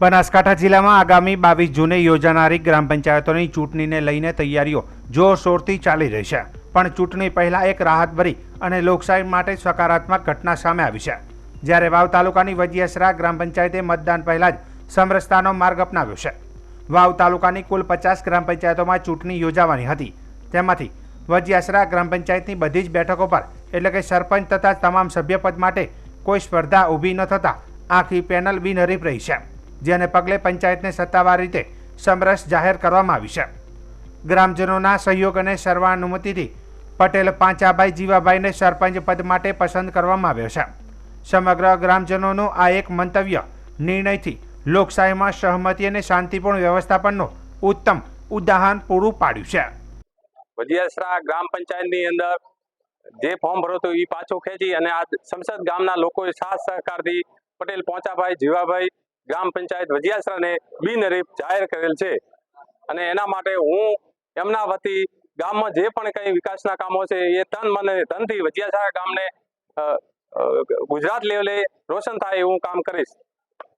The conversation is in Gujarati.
બનાસકાંઠા જિલ્લામાં આગામી બાવીસ જૂને યોજાનારી ગ્રામ પંચાયતોની ચૂંટણીને લઈને તૈયારીઓ જોરશોરથી ચાલી રહી છે. પણ ચૂંટણી પહેલાં એક રાહતભરી અને લોકશાહી માટે સકારાત્મક ઘટના સામે આવી છે. જ્યારે વાવ તાલુકાની વજીયસરા ગ્રામ પંચાયતે મતદાન પહેલાં જ સમરસતાનો માર્ગ અપનાવ્યો છે. વાવ તાલુકાની કુલ પચાસ ગ્રામ પંચાયતોમાં ચૂંટણી યોજાવાની હતી. તેમાંથી વજીયાસરા ગ્રામ પંચાયતની બધી જ બેઠકો પર, એટલે કે સરપંચ તથા તમામ સભ્યપદ માટે કોઈ સ્પર્ધા ઊભી ન થતાં આખી પેનલ બિનહરીફ રહી છે. જેને પગલે પંચાયતને સત્તાવાર રીતે સમરસ જાહેર કરવામાં આવી છે. ગ્રામજનોના સહયોગ અને સર્વાનુમતિથી પટેલ પાંચાભાઈ જીવાભાઈને સરપંચ પદ માટે પસંદ કરવામાં આવ્યો છે. સમગ્ર ગ્રામજનોનું આ એક મંતવ્ય નિર્ણયથી લોકશાહીમાં સહમતિ અને શાંતિપૂર્ણ વ્યવસ્થાપનનું ઉત્તમ ઉદાહરણ પૂરું પાડ્યું છે. ગ્રામ પંચાયતની અંદર જે ફોર્મ ભરો તો એ પાછું ખેંચી અને આ સંસદ ગામના લોકોએ સાથ સહકારથી પટેલ, પોંચાભાઈ, જીવાભાઈ ગ્રામ પંચાયત વજિયાસરાને બિનહરીફ જાહેર કરેલ છે. અને એના માટે હું એમના વતી ગામમાં જે પણ કંઈ વિકાસના કામો છે એ તન મને ધનથી વજિયાસરા ગામને ગુજરાત લેવલે રોશન થાય એવું કામ કરીશ.